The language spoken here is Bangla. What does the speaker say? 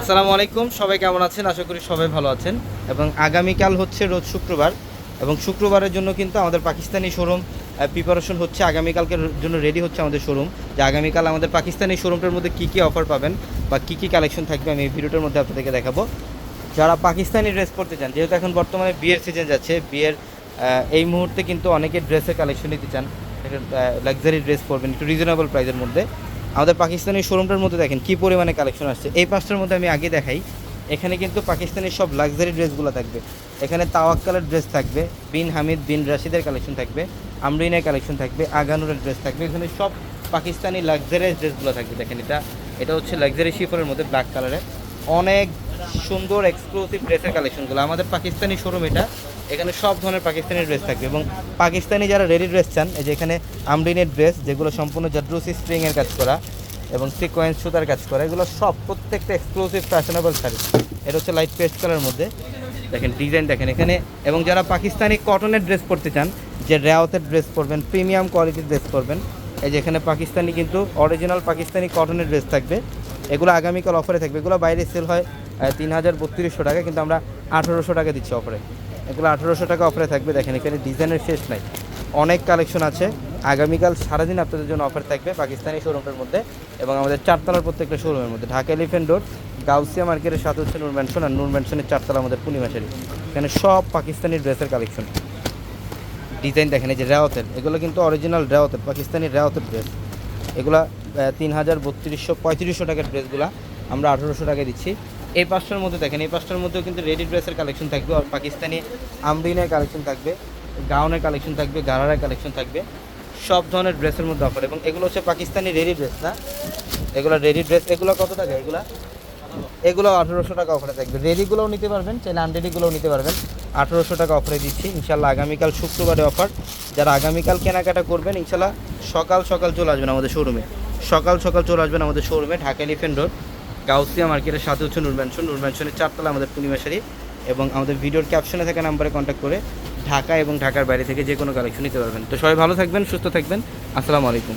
আসসালামু আলাইকুম, সবাই কেমন আছেন? আশা করি সবাই ভালো আছেন। এবং আগামীকাল হচ্ছে রোজ শুক্রবার, এবং শুক্রবারের জন্য কিন্তু আমাদের পাকিস্তানি শোরুম প্রিপারেশন হচ্ছে, আগামীকালকের জন্য রেডি হচ্ছে আমাদের শোরুম। যে আগামীকাল আমাদের পাকিস্তানি শোরুমটার মধ্যে কী কী অফার পাবেন বা কী কী কালেকশন থাকবে, আমি এই ভিডিওটার মধ্যে আপনাদেরকে দেখাবো। যারা পাকিস্তানি ড্রেস পরতে চান, যেহেতু এখন বর্তমানে বিয়ের সিজন যাচ্ছে, বিয়ের এই মুহূর্তে কিন্তু অনেকে ড্রেসের কালেকশন নিতে চান। লাক্সারি ড্রেস পরবেন, একটু রিজনেবল প্রাইসের মধ্যে। আমাদের পাকিস্তানি শোরুমটার মধ্যে দেখেন কী পরিমাণে কালেকশন আসছে। এই পাঁচটার মধ্যে আমি আগে দেখাই, এখানে কিন্তু পাকিস্তানি সব লাক্সারি ড্রেসগুলো থাকবে। এখানে তাওয়াক্কালের ড্রেস থাকবে, বিন হামিদ, বিন রাশিদের কালেকশন থাকবে, আমরিনের কালেকশন থাকবে, আগানুরের ড্রেস থাকবে। এখানে সব পাকিস্তানি লাক্সারিয়াস ড্রেসগুলো থাকবে, দেখেন এটা। এটা হচ্ছে লাক্সারি শিফরের মধ্যে ব্ল্যাক কালারের অনেক সুন্দর এক্সক্লুসিভ ড্রেসের কালেকশনগুলো আমাদের পাকিস্তানি শোরুম এটা। এখানে সব ধরনের পাকিস্তানি ড্রেস থাকবে এবং পাকিস্তানি যারা রেডি ড্রেস চান, এই যে এখানে আমরিনের ড্রেস যেগুলো সম্পূর্ণ জাদ্রুসি স্প্রিংয়ের কাজ করা এবং সিকোয়েন্স সুতার কাজ করা, এগুলো সব প্রত্যেকটা এক্সক্লুসিভ ফ্যাশনেবল শাড়ি। এটা হচ্ছে লাইট পেস্ট কালার মধ্যে। দেখেন ডিজাইন দেখেন এখানে। এবং যারা পাকিস্তানি কটনের ড্রেস পরতে চান, যে রেওয়াতের ড্রেস পরবেন প্রিমিয়াম কোয়ালিটির ড্রেস পরবেন, এই যে এখানে পাকিস্তানি কিন্তু অরিজিনাল পাকিস্তানি কটনের ড্রেস থাকবে। এগুলো আগামীকাল অফারে থাকবে। এগুলো বাইরে সেল হয় তিন হাজার বত্রিশশো টাকা, কিন্তু আমরা আঠেরোশো টাকা দিচ্ছি অফারে এগুলো আঠেরোশো টাকা অফারে থাকবে। দেখেন, এখানে ডিজাইনের শেষ নাই। অনেক কালেকশন আছে। আগামীকাল সারাদিন আপনাদের জন্য অফার থাকবে পাকিস্তানি শোরুমের মধ্যে এবং আমাদের চারতলার প্রত্যেকটা শোরুমের মধ্যে। ঢাকা এলিফেন্ট রোড গাউসিয়া মার্কেটের সাথে হচ্ছে নূর ম্যানশন আর নূর ম্যানশনের চারতলা আমাদের পূর্ণিমাশারি এখানে সব পাকিস্তানি ড্রেসের কালেকশন ডিজাইন দেখেন, এই যে রেওয়াতের এগুলো কিন্তু অরিজিনাল রেওয়াতের পাকিস্তানি রেওয়াতের ড্রেস এগুলা তিন হাজার বত্রিশশো পঁয়ত্রিশশো টাকার ড্রেসগুলো আমরা আঠেরোশো টাকায় দিচ্ছি। এই পাঁচটার মধ্যে দেখেন, এই পাঁচটার মধ্যেও কিন্তু রেডি ড্রেসের কালেকশন থাকবে আর পাকিস্তানি আমরিনের কালেকশন থাকবে, গাউনের কালেকশন থাকবে, গারারের কালেকশন থাকবে, সব ধরনের ড্রেসের মধ্যে অফার এবং এগুলো হচ্ছে পাকিস্তানি রেডি ড্রেস না? এগুলো রেডি ড্রেস এগুলো কত টাকা এগুলো? এগুলো আঠেরোশো টাকা অফারে থাকবে। রেডিগুলোও নিতে পারবেন, চাইলে আনরেডিগুলোও নিতে পারবেন। আঠেরোশো টাকা অফারে দিচ্ছি ইনশাল্লাহ আগামীকাল শুক্রবারে অফার যারা আগামীকাল কেনাকাটা করবেন ইনশাল্লাহ সকাল সকাল চলে আসবেন আমাদের শোরুমে সকাল সকাল চলে আসবেন আমাদের শোরুমে ঢাকা এলিফেন্ট রোড গাউসিয়া মার্কেটের সাথে হচ্ছে নুরম্যানশন ম্যানশন। নুর ম্যানশনের চারতলা আমাদের পূর্ণিমাশারি এবং আমাদের ভিডিওর ক্যাপশনে থাকা নাম্বারে কন্ট্যাক্ট করে ঢাকা এবং ঢাকার বাইরে থেকে যে কোনো কালেকশন নিতে পারবেন। তো সবাই ভালো থাকবেন, সুস্থ থাকবেন। আসসালামু আলাইকুম।